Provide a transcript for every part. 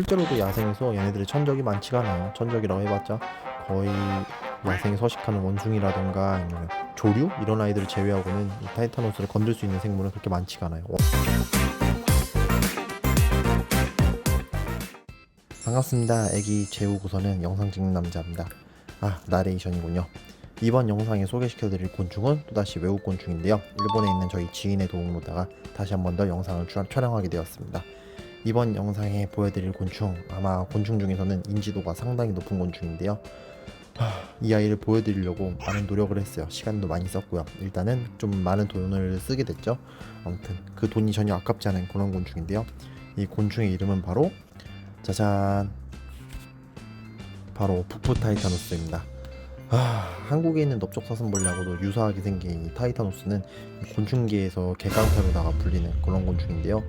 실제로도 야생에서 얘네들의 천적이 많지가 않아요. 천적이라고 해봤자 거의 야생에 서식하는 원숭이라던가 아니면 조류 이런 아이들을 제외하고는 이 타이타노스를 건들 수 있는 생물은 그렇게 많지가 않아요. 어. 반갑습니다. 애기 재우고서는 영상 찍는 남자입니다. 아 나레이션이군요. 이번 영상에 소개시켜드릴 곤충은 또다시 외국 곤충인데요. 일본에 있는 저희 지인의 도움으로다가 다시 한 번 더 영상을 촬- 촬영하게 되었습니다. 이번 영상에 보여드릴 곤충 아마 곤충 중에서는 인지도가 상당히 높은 곤충인데요. 하, 이 아이를 보여드리려고 많은 노력을 했어요. 시간도 많이 썼고요. 일단은 좀 많은 돈을 쓰게 됐죠. 아무튼 그 돈이 전혀 아깝지 않은 그런 곤충인데요. 이 곤충의 이름은 바로 짜잔 바로 푸푸타이타노스입니다. 아, 한국에 있는 넓적사슴벌레하고도 유사하게 생긴 이 타이타노스는 이 곤충계에서 개깡패로다가 불리는 그런 곤충인데요.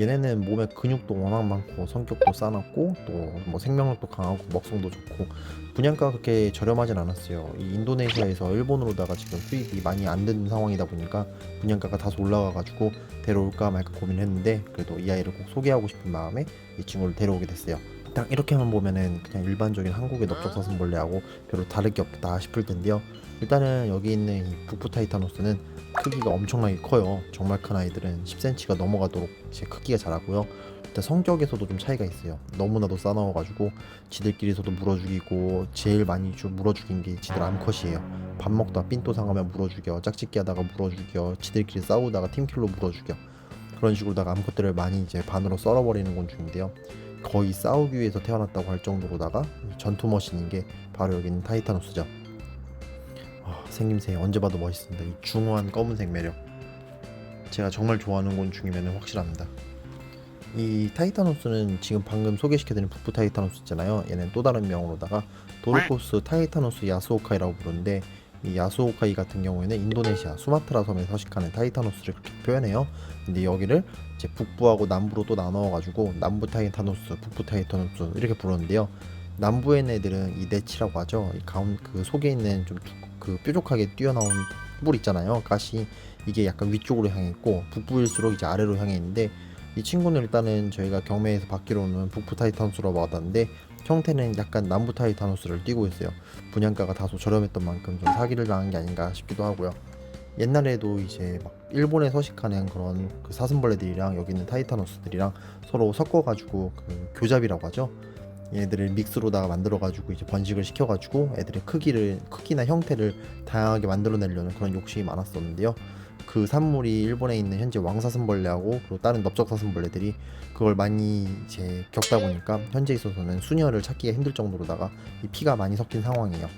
얘네는 몸에 근육도 워낙 많고 성격도 싸납고 또 뭐 생명력도 강하고 먹성도 좋고 분양가가 그렇게 저렴하진 않았어요. 이 인도네시아에서 일본으로다가 지금 수익이 많이 안 되는 상황이다 보니까 분양가가 다소 올라가가지고 데려올까 말까 고민했는데 그래도 이 아이를 꼭 소개하고 싶은 마음에 이 친구를 데려오게 됐어요. 딱 이렇게만 보면은 그냥 일반적인 한국의 넓적사슴벌레하고 별로 다를 게 없다 싶을 텐데요. 일단은 여기 있는 이 북부타이타노스는 크기가 엄청나게 커요. 정말 큰 아이들은 10cm가 넘어가도록 제 크기가 자라고요. 일단 성격에서도 좀 차이가 있어요. 너무나도 싸나워가지고 지들끼리서도 물어 죽이고 제일 많이 좀 물어 죽인 게 지들 암컷이에요. 밥 먹다 삔또 상하면 물어 죽여, 짝짓기 하다가 물어 죽여, 지들끼리 싸우다가 팀킬로 물어 죽여. 그런 식으로다가 암컷들을 많이 이제 반으로 썰어버리는 곤충인데요. 거의 싸우기 위해서 태어났다고 할 정도로다가 전투 머신인 게 바로 여기 있는 타이타노스죠. 아, 생김새 언제 봐도 멋있습니다. 이 중후한 검은색 매력. 제가 정말 좋아하는 곤충이면 확실합니다. 이 타이타노스는 지금 방금 소개시켜드린 북부 타이타노스 있잖아요. 얘는 또 다른 명으로다가 도르코스 타이타노스 야스오카이라고 부르는데 이 야스오카이 같은 경우에는 인도네시아 수마트라 섬에 서식하는 타이타노스를 그렇게 표현해요. 근데 여기를 이제 북부하고 남부로 또 나눠가지고 남부 타이타노스, 북부 타이타노스 이렇게 부르는데요. 남부에 있는 애들은 이 네치라고 하죠. 이 가운 그 속에 있는 좀 그 뾰족하게 뛰어나온 뿔 있잖아요. 가시 이게 약간 위쪽으로 향해 있고 북부일수록 이제 아래로 향해 있는데 이 친구는 일단은 저희가 경매에서 받기로는 북부 타이타노스라고 받았는데 형태는 약간 남부 타이타노스를 띠고 있어요. 분양가가 다소 저렴했던 만큼 좀 사기를 당한 게 아닌가 싶기도 하고요. 옛날에도 이제 막 일본에 서식하는 그런 그 사슴벌레들이랑 여기 있는 타이타노스들이랑 서로 섞어가지고 그 교잡이라고 하죠. 얘네들을 믹스로다가 만들어가지고 이제 번식을 시켜가지고 애들의 크기를 크기나 형태를 다양하게 만들어내려는 그런 욕심이 많았었는데요. 그 산물이 일본에 있는 현재 왕사슴벌레하고 그리고 다른 넓적사슴벌레들이 그걸 많이 이제 겪다 보니까 현재 있어서는 수녀를 찾기가 힘들 정도로다가 이 피가 많이 섞인 상황이에요.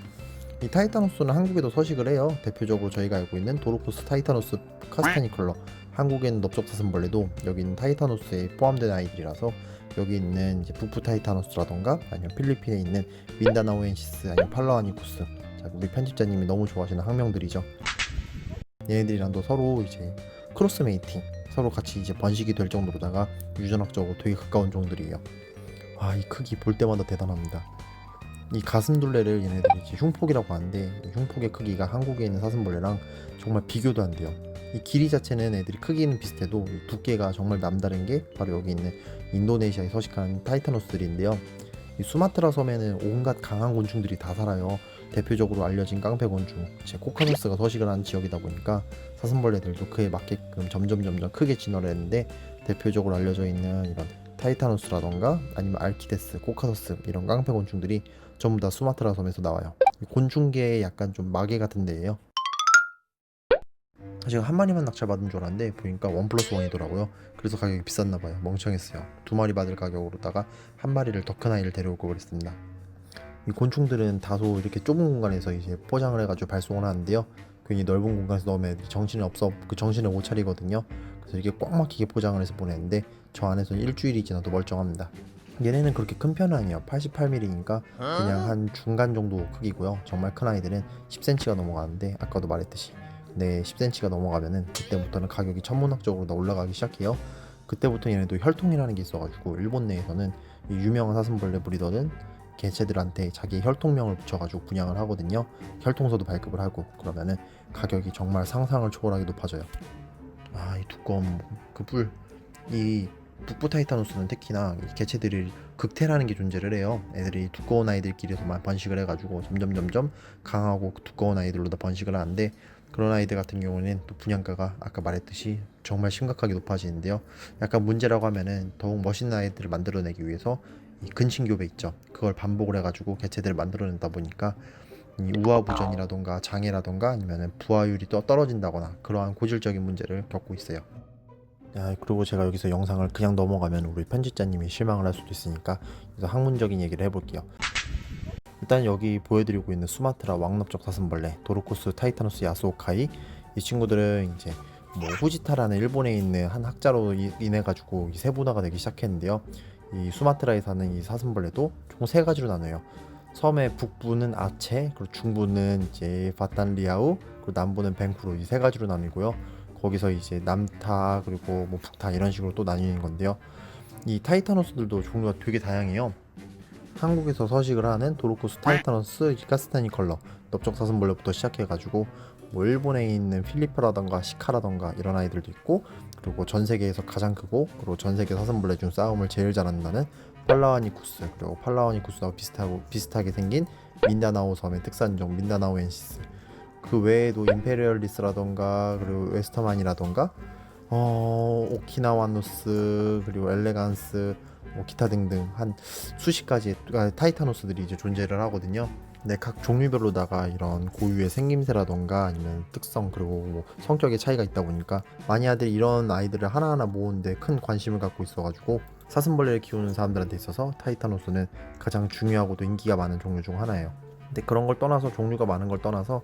이 타이타노스는 한국에도 서식을 해요. 대표적으로 저희가 알고 있는 도로코스 타이타노스 카스타니컬러. 한국에는 넓적사슴벌레도 여기 있는 타이타노스에 포함된 아이들이라서 여기 있는 이제 북부 타이타노스라던가 아니면 필리핀에 있는 민다나오엔시스 아니면 팔라와니쿠스. 자, 우리 편집자님이 너무 좋아하시는 학명들이죠. 얘네들이랑도 서로 이제 크로스 메이팅 서로 같이 이제 번식이 될 정도로다가 유전학적으로 되게 가까운 종들이에요. 아 이 크기 볼 때마다 대단합니다. 이 가슴둘레를 얘네들이 이제 흉폭이라고 하는데 이 흉폭의 크기가 한국에 있는 사슴벌레랑 정말 비교도 안 돼요. 이 길이 자체는 애들이 크기는 비슷해도 이 두께가 정말 남다른 게 바로 여기 있는 인도네시아에 서식하는 타이타노스들인데요. 이 수마트라 섬에는 온갖 강한 곤충들이 다 살아요. 대표적으로 알려진 깡패곤충, 제 코카소스가 서식을 하는 지역이다 보니까 사슴벌레들도 그에 맞게끔 점점 점점 크게 진화를 했는데 대표적으로 알려져 있는 이런 타이타노스라던가 아니면 알키데스, 코카소스 이런 깡패 곤충들이 전부 다 수마트라 섬에서 나와요. 이 곤충계의 약간 좀 마개 같은 데예요. 제가 한 마리만 낙찰받은 줄 알았는데 보니까 원 플러스 원이더라고요. 그래서 가격이 비쌌나 봐요. 멍청했어요. 두 마리 받을 가격으로다가 한 마리를 더 큰 아이를 데려올 걸 그랬습니다. 이 곤충들은 다소 이렇게 좁은 공간에서 이제 포장을 해가지고 발송을 하는데요. 괜히 넓은 공간에서 넣으면 정신이 없어 그 정신을 못 차리거든요. 그래서 이렇게 꽉 막히게 포장을 해서 보내는데 저 안에서는 일주일이 지나도 멀쩡합니다. 얘네는 그렇게 큰 편은 아니에요. 88mm니까 그냥 한 중간 정도 크기고요. 정말 큰 아이들은 10cm가 넘어가는데 아까도 말했듯이 네 10cm가 넘어가면은 그때부터는 가격이 천문학적으로 다 올라가기 시작해요. 그때부터 얘네도 혈통이라는 게 있어가지고 일본 내에서는 이 유명한 사슴벌레 브리더는 개체들한테 자기 혈통명을 붙여가지고 분양을 하거든요. 혈통서도 발급을 하고 그러면은 가격이 정말 상상을 초월하게 높아져요. 아 이 두꺼운 그 뿔, 이 북부 타이타노스는 특히나 이 개체들이 극태라는 게 존재를 해요. 애들이 두꺼운 아이들끼리서만 번식을 해가지고 점점 점점 강하고 두꺼운 아이들로 다 번식을 하는데 그런 아이들 같은 경우는 또 분양가가 아까 말했듯이 정말 심각하게 높아지는데요. 약간 문제라고 하면은 더욱 멋있는 아이들을 만들어내기 위해서 이 근친교배 있죠. 그걸 반복을 해가지고 개체들을 만들어낸다 보니까 이 우아부전이라던가 장애라던가 아니면은 부화율이 또 떨어진다거나 그러한 고질적인 문제를 겪고 있어요. 야, 그리고 제가 여기서 영상을 그냥 넘어가면 우리 편집자님이 실망을 할 수도 있으니까 그래서 학문적인 얘기를 해볼게요. 일단 여기 보여드리고 있는 수마트라 왕납적 사슴벌레 도로코스 타이타노스 야스오카이 이 친구들은 이제 뭐 후지타라는 일본에 있는 한 학자로 이- 인해 가지고 세분화가 되기 시작했는데요. 이 수마트라에 사는 이 사슴벌레도 총 세 가지로 나눠요. 섬의 북부는 아체, 그리고 중부는 이제 바탄리아우, 그리고 남부는 벤쿠로 이세 가지로 나뉘고요. 거기서 이제 남타 그리고 뭐 북타 이런 식으로 또 나뉘는 건데요. 이 타이타노스들도 종류가 되게 다양해요. 한국에서 서식을 하는 도로코스 타이타노스 가스타니 컬러 넓적사슴벌레부터 시작해가지고 뭐 일본에 있는 필리프라던가 시카라던가 이런 아이들도 있고 그리고 전 세계에서 가장 크고 그리고 전 세계 사슴벌레 중 싸움을 제일 잘한다는 팔라와니쿠스 그리고 팔라와니쿠스와 비슷하고 비슷하게 생긴 민다나오 섬의 특산종 민다나오엔시스 그 외에도 임페리얼리스라던가 그리고 웨스터만이라던가 어 오키나와누스 그리고 엘레간스 뭐 기타 등등 한 수십 가지의 타이타노스들이 이제 존재를 하거든요. 근데 각 종류별로다가 이런 고유의 생김새라던가 아니면 특성 그리고 뭐 성격의 차이가 있다 보니까 마니아들이 이런 아이들을 하나하나 모으는데 큰 관심을 갖고 있어가지고 사슴벌레를 키우는 사람들한테 있어서 타이타노스는 가장 중요하고도 인기가 많은 종류 중 하나예요. 근데 그런 걸 떠나서 종류가 많은 걸 떠나서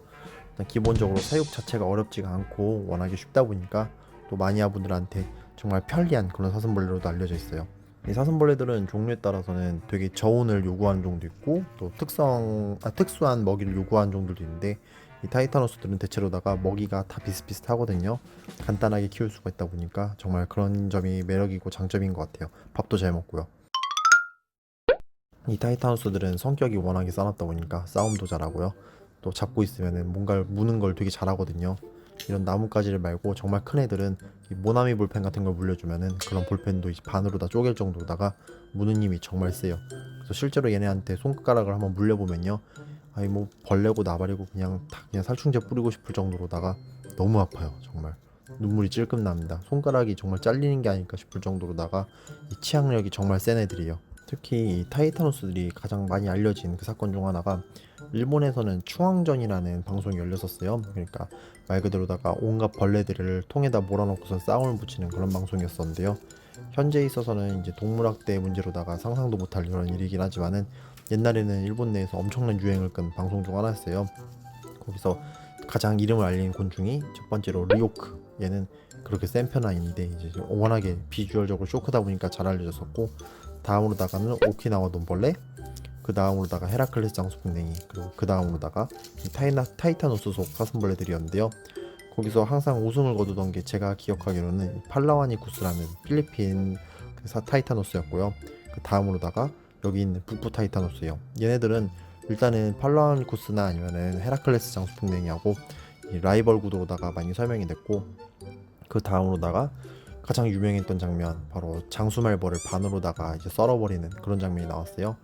기본적으로 사육 자체가 어렵지가 않고 워낙에 쉽다 보니까 또 마니아분들한테 정말 편리한 그런 사슴벌레로도 알려져 있어요. 이 사슴벌레들은 종류에 따라서는 되게 저온을 요구하는 종도 있고 또 특성 아, 특수한 먹이를 요구하는 종들도 있는데 이 타이타노스들은 대체로다가 먹이가 다 비슷비슷하거든요. 간단하게 키울 수가 있다 보니까 정말 그런 점이 매력이고 장점인 것 같아요. 밥도 잘 먹고요. 이 타이타노스들은 성격이 워낙에 싸놨다 보니까 싸움도 잘하고요. 또 잡고 있으면은 뭔가를 무는 걸 되게 잘하거든요. 이런 나뭇가지를 말고 정말 큰 애들은 이 모나미 볼펜 같은 걸 물려주면은 그런 볼펜도 반으로 다 쪼갤 정도다가 무는 힘이 정말 세요. 그래서 실제로 얘네한테 손가락을 한번 물려보면요. 아니 뭐 벌레고 나발이고 그냥 다 그냥 살충제 뿌리고 싶을 정도로다가 너무 아파요 정말 눈물이 찔끔 납니다. 손가락이 정말 잘리는 게 아닐까 싶을 정도로다가 이 치악력이 정말 센 애들이에요. 특히 이 타이타노스들이 가장 많이 알려진 그 사건 중 하나가 일본에서는 추왕전이라는 방송이 열렸었어요. 그러니까 말 그대로다가 온갖 벌레들을 통에다 몰아넣고서 싸움을 붙이는 그런 방송이었었는데요. 현재 있어서는 이제 동물학대 문제로다가 상상도 못할 이런 일이긴 하지만은 옛날에는 일본 내에서 엄청난 유행을 끈 방송 중 하나였어요. 거기서 가장 이름을 알린 곤충이 첫 번째로 리오크. 얘는 그렇게 센 편은 아닌데 이제 워낙에 비주얼적으로 쇼크다 보니까 잘 알려졌었고 다음으로다가는 오키나와 돈벌레 그 다음으로다가 헤라클레스 장수풍뎅이 그리고 그 다음으로다가 이 타이나, 타이타노스 속 사슴벌레들이었는데요. 거기서 항상 우승을 거두던 게 제가 기억하기로는 이 팔라와니쿠스라는 필리핀 그 사- 타이타노스였고요. 그 다음으로다가 여기 있는 북부 타이타노스예요. 얘네들은 일단은 팔라와니쿠스나 아니면은 헤라클레스 장수풍뎅이하고 이 라이벌 구도로다가 많이 설명이 됐고 그 다음으로다가 가장 유명했던 장면 바로 장수말벌을 반으로다가 이제 썰어버리는 그런 장면이 나왔어요.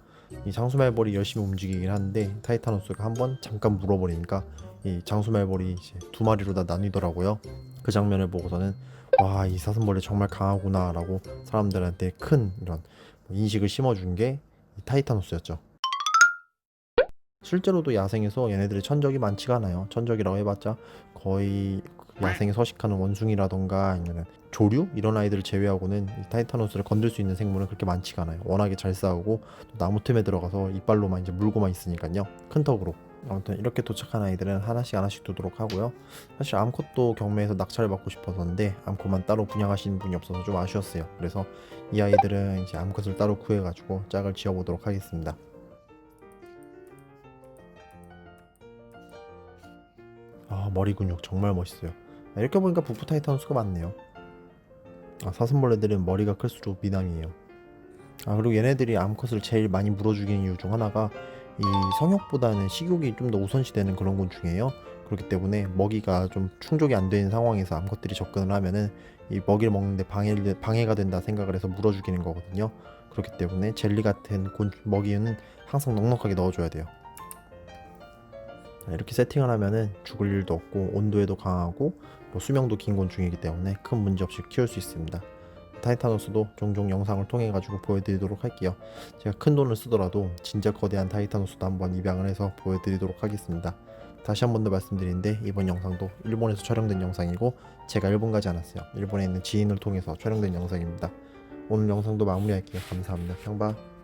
이 장수말벌이 열심히 움직이긴 하는데 타이타노스가 한번 잠깐 물어버리니까 이 장수말벌이 이제 두 마리로 다 나뉘더라고요. 그 장면을 보고서는 와 이 사슴벌레 정말 강하구나라고 사람들한테 큰 이런 인식을 심어준 게이 타이타노스였죠. 실제로도 야생에서 얘네들의 천적이 많지가 않아요. 천적이라고 해봤자 거의 그 야생에 서식하는 원숭이라던가 아니면 조류 이런 아이들을 제외하고는 이 타이타노스를 건들 수 있는 생물은 그렇게 많지가 않아요. 워낙에 잘 싸우고 또 나무 틈에 들어가서 이빨로만 이제 물고만 있으니까요. 큰 턱으로. 아무튼 이렇게 도착한 아이들은 하나씩 하나씩 두도록 하고요. 사실 암컷도 경매에서 낙찰을 받고 싶었었는데 암컷만 따로 분양하시는 분이 없어서 좀 아쉬웠어요. 그래서 이 아이들은 이제 암컷을 따로 구해가지고 짝을 지어보도록 하겠습니다. 머리 근육 정말 멋있어요. 아, 이렇게 보니까 북부 타이타노스가 많네요. 아, 사슴벌레들은 머리가 클수록 미남이에요. 아 그리고 얘네들이 암컷을 제일 많이 물어 죽이는 이유 중 하나가 이 성욕보다는 식욕이 좀 더 우선시되는 그런 곤충이에요. 그렇기 때문에 먹이가 좀 충족이 안 되는 상황에서 암컷들이 접근을 하면은 이 먹이를 먹는데 방해, 방해가 된다 생각을 해서 물어 죽이는 거거든요. 그렇기 때문에 젤리 같은 곤, 먹이는 항상 넉넉하게 넣어줘야 돼요. 자, 이렇게 세팅을 하면은 죽을 일도 없고 온도에도 강하고 뭐 수명도 긴 곤충이기 때문에 큰 문제 없이 키울 수 있습니다. 타이타노스도 종종 영상을 통해 가지고 보여드리도록 할게요. 제가 큰 돈을 쓰더라도 진짜 거대한 타이타노스도 한번 입양을 해서 보여드리도록 하겠습니다. 다시 한 번 더 말씀드리는데 이번 영상도 일본에서 촬영된 영상이고 제가 일본 가지 않았어요. 일본에 있는 지인을 통해서 촬영된 영상입니다. 오늘 영상도 마무리할게요. 감사합니다. 평바.